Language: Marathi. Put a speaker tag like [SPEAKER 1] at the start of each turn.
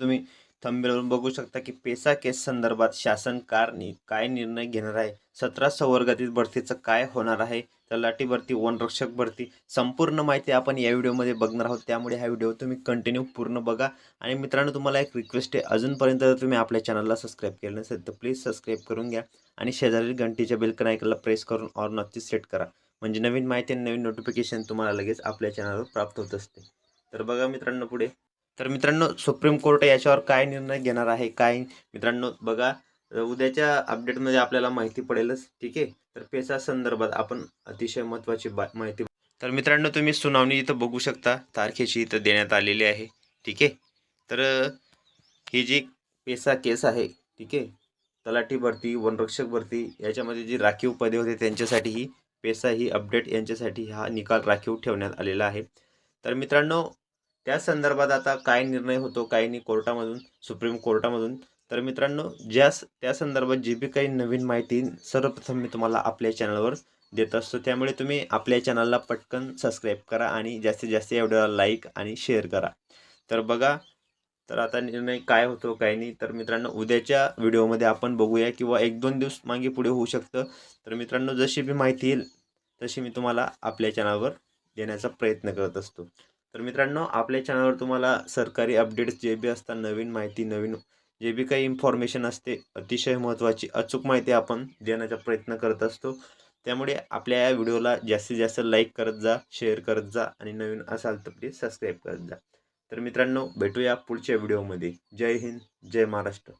[SPEAKER 1] तुम्ही थंबेलवरून बघू शकता की पेसा केस संदर्भात शासन कार नि काय निर्णय घेणार आहे? सतरा संवर्गातील भरतीचं काय होणार आहे? तलाठी भरती वनरक्षक भरती संपूर्ण माहिती आपण या व्हिडिओमध्ये बघणार आहोत. त्यामुळे हा व्हिडिओ तुम्ही कंटिन्यू पूर्ण बघा. आणि मित्रांनो तुम्हाला एक रिक्वेस्ट आहे. अजूनपर्यंत जर तुम्ही आपल्या चॅनलला सबस्क्राईब केलं नसेल तर प्लीज सबस्क्राईब करून घ्या. आणि शेजारील घंटीच्या बेलकन ऐकायला प्रेस करून ऑर नक्की सेट करा. म्हणजे नवीन माहिती आणि नवीन नोटिफिकेशन तुम्हाला लगेच आपल्या चॅनलवर प्राप्त होत असते. तर बघा मित्रांनो पुढे. तर मित्रांनो सुप्रीम कोर्ट याच्यावर काय निर्णय घेणार आहे काय? मित्रांनो बघा उद्याच्या अपडेटमध्ये आपल्याला माहिती पडेलच ठीक आहे? तर पेसा संदर्भात आपण अतिशय महत्त्वाची बा माहिती तर मित्रांनो तुम्ही सुनावणी इथं बघू शकता तारखेची इथं देण्यात आलेली आहे ठीक आहे? तर ही जी पेसा केस आहे ठीक आहे? तलाठी भरती वनरक्षक भरती याच्यामध्ये जी राखीव पदे होते त्यांच्यासाठी ही पेसा ही अपडेट यांच्यासाठी हा निकाल राखीव ठेवण्यात आलेला आहे. तर मित्रांनो त्या संदर्भात आता काय निर्णय होतो काय नाही कोर्टामधून सुप्रीम कोर्टामधून. तर मित्रांनो ज्या त्या संदर्भात जी बी काही नवीन माहिती सर्वप्रथम मी तुम्हाला आपल्या चॅनलवर देत असतो. त्यामुळे तुम्ही आपल्या चॅनलला पटकन सबस्क्राईब करा आणि जास्तीत जास्त या व्हिडिओला लाईक आणि शेअर करा. तर बघा तर आता निर्णय काय होतो काय नाही. तर मित्रांनो उद्याच्या व्हिडिओमध्ये आपण बघूया किंवा एक दोन दिवस मागे पुढे होऊ शकतं. तर मित्रांनो जशी बी माहिती येईल तशी मी तुम्हाला आपल्या चॅनलवर देण्याचा प्रयत्न करत असतो. तर मित्रांनो आपल्या चॅनलवर तुम्हाला सरकारी अपडेट्स जे बी असतात नवीन माहिती नवीन जे बी काही इन्फॉर्मेशन असते अतिशय महत्त्वाची अचूक माहिती आपण देण्याचा प्रयत्न करत असतो. त्यामुळे आपल्या या व्हिडिओला जास्तीत जास्त लाईक करत जा शेअर करत जा आणि नवीन असाल तर प्लीज सबस्क्राईब करत जा. तर मित्रांनो भेटूया पुढच्या व्हिडिओमध्ये जय हिंद जय महाराष्ट्र.